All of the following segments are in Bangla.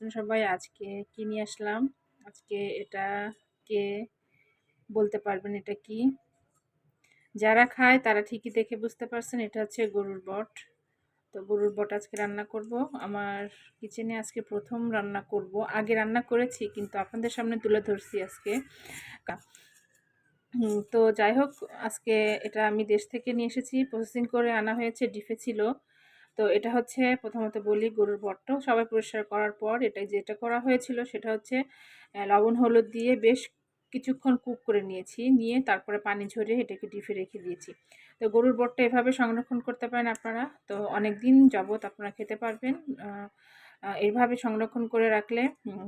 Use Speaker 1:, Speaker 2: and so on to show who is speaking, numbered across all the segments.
Speaker 1: সবাই আজকে কি নিয়ে আসলাম? আজকে এটা কে বলতে পারবেন এটা কি? যারা খায় তারা ঠিকই দেখে বুঝতে পারছেন, এটা হচ্ছে গরুর বট। তো গরুর বট আজকে রান্না করব। আমার কিচেনে আজকে প্রথম রান্না করব। আগে রান্না করেছি, কিন্তু আপনাদের সামনে তুলে ধরছি আজকে। তো যাই হোক, আজকে এটা আমি দেশ থেকে নিয়ে এসেছি। প্রসেসিং করে আনা হয়েছে, ডিফে ছিল। তো এটা হচ্ছে প্রথমত বলি গরুর বট্ট সবাই পরিষ্কার করার পর এটা যেটা করা হয়েছিল সেটা হচ্ছে লবণ, হলুদ দিয়ে বেশ কিছুক্ষণ কুক করে নিয়েছি। নিয়ে তারপরে পানি ঝরিয়ে এটাকে ডিপে রেখে দিয়েছি। তো গরুর বটটা এভাবে সংরক্ষণ করতে পারেন আপনারা। তো অনেক দিন যাবৎ আপনারা খেতে পারবেন। এইভাবে সংরক্ষণ করে রাখলে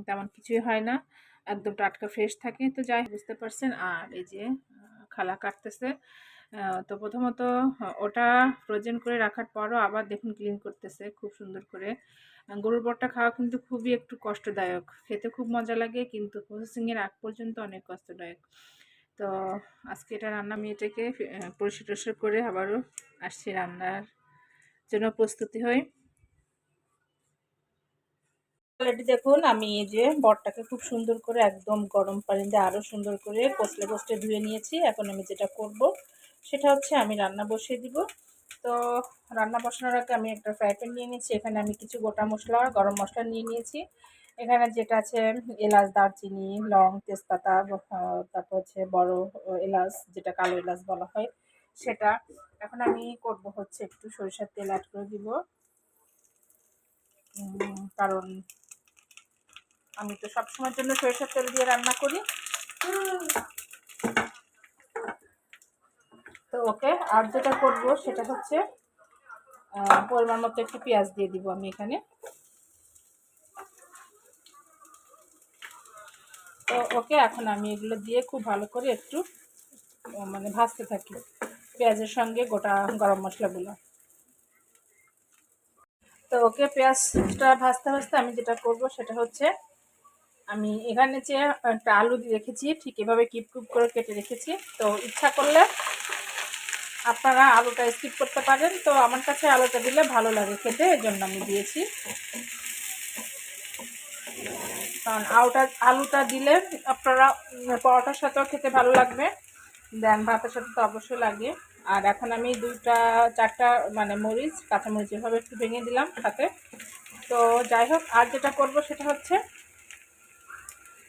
Speaker 1: তেমন কিছুই হয় না। একদম টাটকা ফ্রেশ থাকে। তো যাই বুঝতে পারছেন। আর এই যে খালা কাটতেছে। তো প্রথমত ওটা ফ্রোজেন করে রাখার পরও আবার দেখুন ক্লিন করতেছে খুব সুন্দর করে। গরুর বরটা খাওয়া কিন্তু খুবই একটু কষ্টদায়ক। খেতে খুব মজা লাগে, কিন্তু প্রসেসিংয়ের আগ পর্যন্ত অনেক কষ্টদায়ক। তো আজকে এটা রান্না মেয়েটাকে পরিষ্কার টরিষ্কার করে আবারও আসছি রান্নার জন্য প্রস্তুতি অলরেডি দেখুন, আমি এই যে বটটাকে খুব সুন্দর করে একদম গরম পানি দিয়ে আরও সুন্দর করে কষলে কষলে ধুয়ে নিয়েছি। এখন আমি যেটা করব সেটা হচ্ছে আমি রান্না বসিয়ে দিব। তো রান্না বসানোর আগে আমি একটা ফ্রাই প্যান নিয়ে নিয়েছি এখানে আমি কিছু গোটা মশলা, গরম মশলা নিয়ে নিয়েছি। এখানে যেটা আছে এলাচ, দারচিনি, লং, তেজপাতা তারপর হচ্ছে বড় এলাচ, যেটা কালো এলাচ বলা হয়, সেটা। এখন আমি করব হচ্ছে একটু সরিষার তেল অ্যাড করে দিব। কারণ আমি তো সবসময়ের জন্য সরিষার তেল দিয়ে রান্না করি। তো ওকে, আর যেটা করব সেটা হচ্ছে পরিমাণ মতো একটু পেঁয়াজ দিয়ে দিব আমি এখানে। তো ওকে, এখন আমি এগুলো দিয়ে খুব ভালো করে একটু মানে ভাজতে থাকি পেঁয়াজের সঙ্গে গোটা গরম মশলাগুলো। তো ওকে, পেঁয়াজটা ভাজতে ভাজতে আমি যেটা করব সেটা হচ্ছে, আমি এখানে যে একটা আলু দিয়ে রেখেছি, ঠিক এভাবে কিপ কুপ করে কেটে রেখেছি। তো ইচ্ছা করলে আপনারা আলুটা স্কিপ করতে পারেন। তো আমার কাছে আলুটা দিলে ভালো লাগে খেতে এই জন্য আমি দিয়েছি। কারণ আলুটা আলুটা দিলে আপনারা পরোটার সাথেও খেতে ভালো লাগবে। দেন ভাতের সাথে তো অবশ্যই লাগে। আর এখন আমি দুইটা, চারটা মানে মরিচ, কাঁচামরিচ এভাবে একটু ভেঙে দিলাম সাথে। তো যাই হোক, আর যেটা করব সেটা হচ্ছে,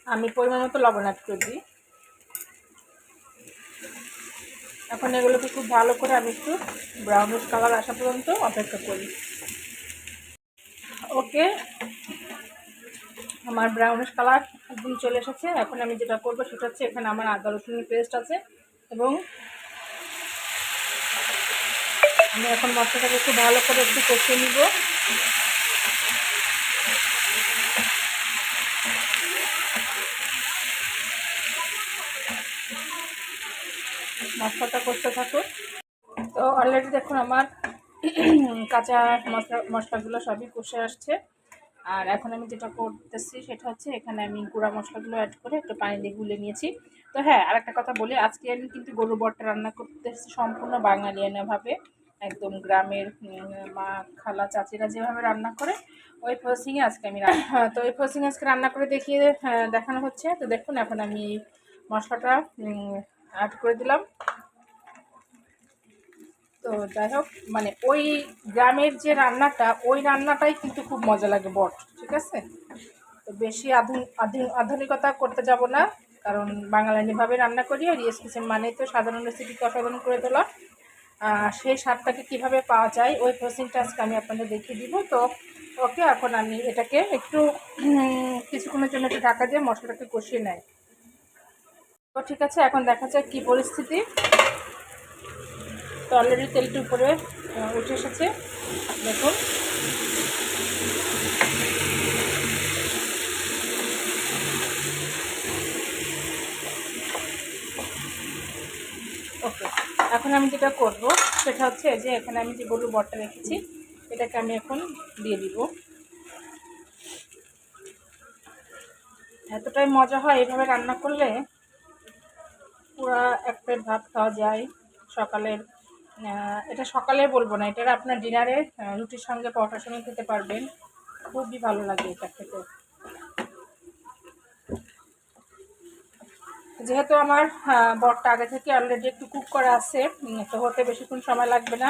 Speaker 1: আমি পরিমাণ মতো লবণ অ্যাড করে দিই। এখন এগুলোকে খুব ভালো করে আমি একটু ব্রাউনিশ কালার আসা পর্যন্ত অপেক্ষা করি। ওকে, আমার ব্রাউনিশ কালার একদম চলে এসেছে। এখন আমি যেটা করব সেটা হচ্ছে এখানে আমার আদা রসুনের পেস্ট আছে এবং আমি এখন মশলাটাকে একটু ভালো করে একটু কষিয়ে নিব। মশলাটা করতে থাকুন তো অলরেডি দেখুন আমার কাঁচা মশলা, মশলাগুলো সবই কষে আসছে। আর এখন আমি যেটা করতেছি সেটা হচ্ছে এখানে আমি গুঁড়া মশলাগুলো অ্যাড করে একটু পানি দিয়ে গুলে নিয়েছি। তো হ্যাঁ আর একটা কথা বলি, আজকে আমি কিন্তু গরু বটটা রান্না করতেছি সম্পূর্ণ বাঙালিয়ানাভাবে একদম গ্রামের মা, খালা, চাচিরা যেভাবে রান্না করে, ওই প্রসেসিংয়ে আজকে আমি তো ওই প্রসেসিং আজকে রান্না করে দেখিয়ে দেখানো হচ্ছে। তো দেখুন এখন আমি মশলাটা অ্যাড করে দিলাম। তো যাই হোক মানে ওই গ্রামের যে রান্নাটা, ওই রান্নাটাই কিন্তু খুব মজা লাগে বট, ঠিক আছে? তো বেশি আধুনিকতা করতে যাব না, কারণ বাঙালিভাবে রান্না করি, আর ইয়েস কিচেন মানে তো সাধারণ রেসিপিকে অসাধারণ করে তোলা। সেই স্বাদটাকে কীভাবে পাওয়া যায়, ওই প্রসেসিংটা আজকে আমি আপনাদের দেখিয়ে দিব। তো, ওকে, এখন আমি এটাকে একটু কিছুক্ষণের জন্য একটু ঢাকা দিয়ে মশলাটাকে কষিয়ে নেয় তো ঠিক আছে, এখন দেখা যাক কী পরিস্থিতি। তো অলরেডি তেলটি উপরে উঠে এসেছে। দেখুন। ওকে এখন আমি যেটা করব, সেটা হচ্ছে যে এখানে আমি যে গরুর বটটা রেখেছি, এটাকে আমি এখন দিয়ে দিব। এতটাই মজা হয় এভাবে রান্না করলে। পুরা এক প্লেট ভাত খাওয়া যায়, সকালের এটা সকালে বলব না এটা আপনার ডিনারে রুটির সঙ্গে পরোটার সঙ্গে খেতে পারবেন। খুবই ভালো লাগে এটা খেতে। যেহেতু আমার বরটা আগে থেকে অলরেডি একটু কুক করা আছে তো হতে বেশিক্ষণ সময় লাগবে না।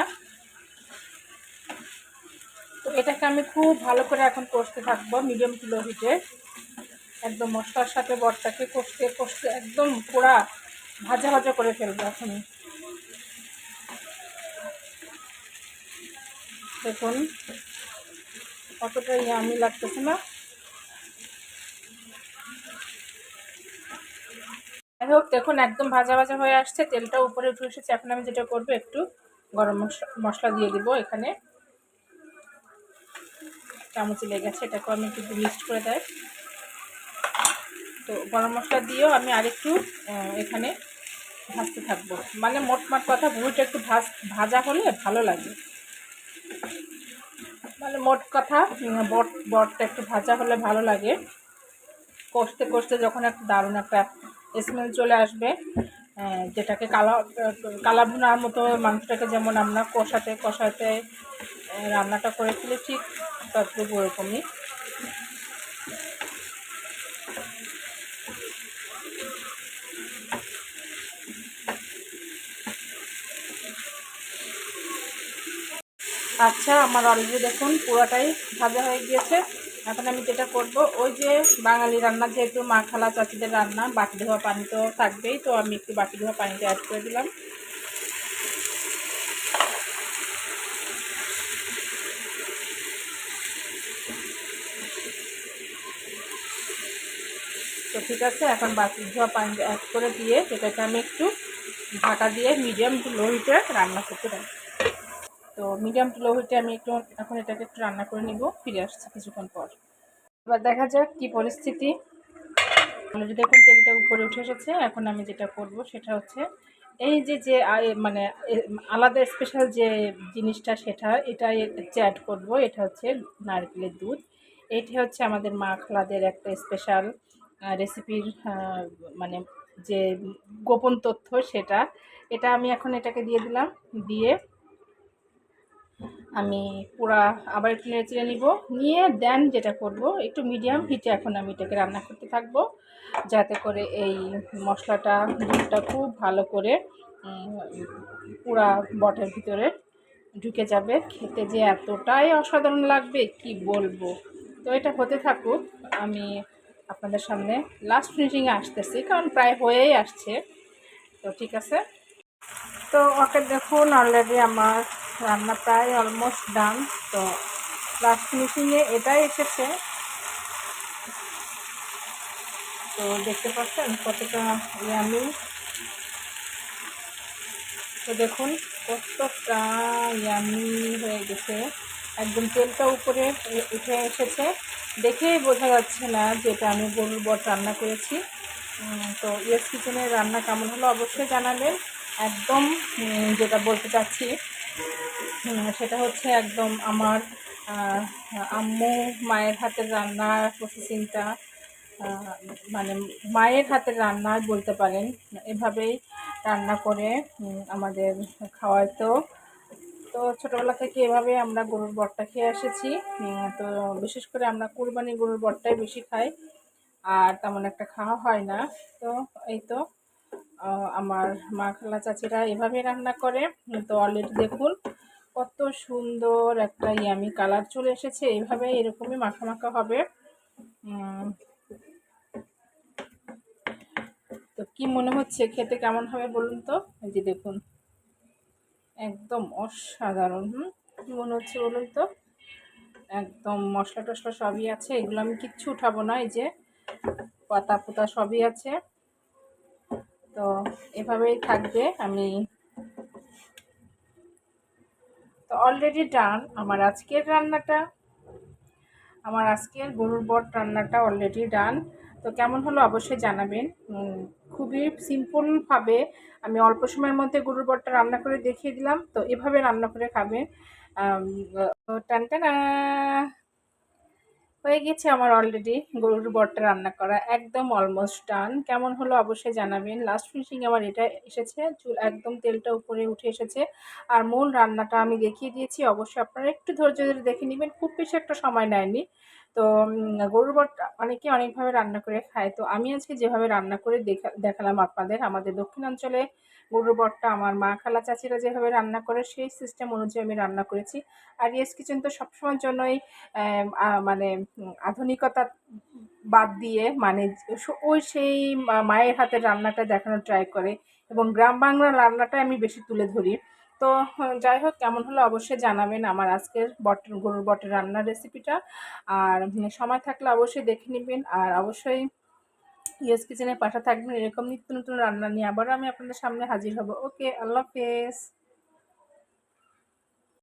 Speaker 1: তো এটাকে আমি খুব ভালো করে এখন কষতে থাকব মিডিয়াম কিলো হিটে একদম মশলার সাথে বরটাকে কষতে কষতে একদম পোড়া ভাজা ভাজা করে ফেলব এখনই। দেখুন কতটা ইয়ামি লাগতেছে না। যাই হোক, দেখুন, একদম ভাজা ভাজা হয়ে আসছে। তেলটা উপরে উঠে এসেছে। এখন আমি যেটা করব, একটু গরম মশলা দিয়ে দিব এখানে। চামচে লেগে গেছে, এটাকে আমি একটু মিক্সড করে দেয়। তো গরম মশলা দিয়েও আমি আরেকটু এখানে ভাজতে থাকব। মানে মোটমাট কথা, বুড়িটা একটু ভাজ, ভাজা হলে ভালো লাগে। মানে মোট কথা বট, বটটা একটু ভাজা হলে ভালো লাগে। কষতে কষতে যখন একটা দারুণ একটা স্মেল চলে আসবে যেটাকে কালা কালা ভুনার মতো মাংসটাকে যেমন আমরা কষাতে কষাতে রান্নাটা করে ফেলি ঠিক ততটুকু ওরকমই। আচ্ছা আমার অলরেডি দেখুন পুরোটাই ভাজা হয়ে গিয়েছে। এখন আমি যেটা করব, ওই যে বাঙালি রান্না যেহেতু মা খালা চাচিদের রান্না, বাটি ধোয়া পানি তো থাকবেই, তো আমি একটু বাটি ধোয়া পানিটা অ্যাড করে দিলাম। তো ঠিক আছে, এখন বাটি ধোয়া পানি অ্যাড করে দিয়ে, সেটাকে আমি একটু ঢাকা দিয়ে মিডিয়াম লো হিটে রান্না করতে পারি। মিডিয়াম লো হিটে আমি একটু এখন এটাকে একটু রান্না করে নিব, ফিরে আসছি কিছুক্ষণ পর। এবার দেখা যাক কি পরিস্থিতি। অলরেডি দেখুন তেলটা উপরে উঠে এসেছে, এখন আমি যেটা করব সেটা হচ্ছে এই যে যে মানে আলাদা স্পেশাল যে জিনিসটা সেটা এটা অ্যাড করব। এটা হচ্ছে নারকেলের দুধ। এটা হচ্ছে আমাদের মা খালাদের একটা স্পেশাল রেসিপির মানে যে গোপন তথ্য সেটা। এটা আমি এখন এটাকে দিয়ে দিলাম, দিয়ে আমি পুরা আবার একটু নেড়ে নিব। নিয়ে দেন যেটা করব, একটু মিডিয়াম হিটে এখন আমি এটাকে রান্না করতে থাকব, যাতে করে এই মশলাটা, দুধটা খুব ভালো করে পুরা বটের ভিতরে ঢুকে যাবে। খেতে যে এতটাই অসাধারণ লাগবে, কি বলব? তো এটা হতে থাকুক, আমি আপনাদের সামনে লাস্ট ফিনিশিংয়ে আসতেছি, কারণ প্রায় হয়েই আসছে। তো ঠিক আছে। তো ওকে দেখুন অলরেডি আমার রান্না প্রায় অলমোস্ট ডান তো লাস্ট ফিনিশিংয়ে এটাই এসেছে। তো দেখতে পাচ্ছেন কতটা ইয়ামি তো দেখুন, কতটা ইয়ামি হয়ে গেছে। একদম তেলটা উপরে উঠে এসেছে। দেখেই বোঝা যাচ্ছে না যে এটা আমি গরুর বট রান্না করেছি। তো ইয়েস কিচেনের রান্না কেমন হলো অবশ্যই জানাবেন। একদম যেটা বলতে চাচ্ছি সেটা হচ্ছে একদম আমার আম্মু মায়ের হাতের রান্নার প্রসেসিংটা মানে মায়ের হাতের রান্না বলতে পারেন। এভাবেই রান্না করে আমাদের খাওয়াইতো তো। ছোটোবেলা থেকে এভাবে আমরা গরুর বটটা খেয়ে এসেছি। তো বিশেষ করে আমরা কুরবানি গরুর বটটাই বেশি খাই। আর তেমন একটা খাওয়া হয় না। তো এই তো। আমার মা খালা চাচিরা এভাবে রান্না করে। তো অলরেডি দেখুন, কত সুন্দর একটা ইয়ামি কালার চলে এসেছে। এইভাবে এরকমই মাখা মাখা হবে। তো কি মনে হচ্ছে, খেতে কেমন হবে বলুন তো? যে দেখুন, একদম অসাধারণ। হুম, কি মনে হচ্ছে বলুন তো? একদম মশলা টশলা সবই আছে। এগুলো আমি কিচ্ছু উঠাবো না, এই যে পাতা পোতা সবই আছে। এভাবেই থাকবে আমি তো অলরেডি ডান আমার আজকের রান্নাটা আমার আজকের গরুর বট রান্নাটা অলরেডি ডান তো কেমন হলো অবশ্যই জানাবেন। খুবই সিম্পলভাবে আমি অল্প সময়ের মধ্যে গরুর বটটা রান্না করে দেখিয়ে দিলাম। তো এভাবে রান্না করে খাবেন। আম, টান টানা হয়ে গেছে আমার অলরেডি গরুর বটটা রান্না করা, একদম অলমোস্ট ডান কেমন হলো অবশ্যই জানাবেন। লাস্ট ফিনিশিং আমার এটা এসেছে, চুল একদম তেলটা উপরে উঠে এসেছে। আর মূল রান্নাটা আমি দেখিয়ে দিয়েছি, অবশ্যই আপনারা একটু ধৈর্য ধরে দেখে নেবেন। খুব বেশি একটা সময় নেয়নি। তো গরুর বটটা অনেকে অনেকভাবে রান্না করে খায়। তো আমি আজকে যেভাবে রান্না করে দেখা, দেখালাম আপনাদের, আমাদের দক্ষিণাঞ্চলে গরুর বটটা, আমার মা খালা চাচিরা যেভাবে রান্না করে, সেই সিস্টেম অনুযায়ী আমি রান্না করেছি। আর ইয়েস কিচেন তো সবসময়ের জন্যই মানে আধুনিকতা বাদ দিয়ে মানে ওই সেই মায়ের হাতের রান্নাটা দেখানোর ট্রাই করে। এবং গ্রাম বাংলার রান্নাটাই আমি বেশি তুলে ধরি। তো হ্যাঁ, যাই হোক কেমন হলো অবশ্যই জানাবেন আমার আজকের বট গরুর বটের রান্নার রেসিপিটা আর সময় থাকলে অবশ্যই দেখে নেবেন। আর অবশ্যই ইয়েস কিচেনের পাশে থাকবেন এরকম নিত্য নতুন রান্না নিয়ে আবারও আমি আপনাদের সামনে হাজির হব। ওকে আল্লাহ হাফেজ।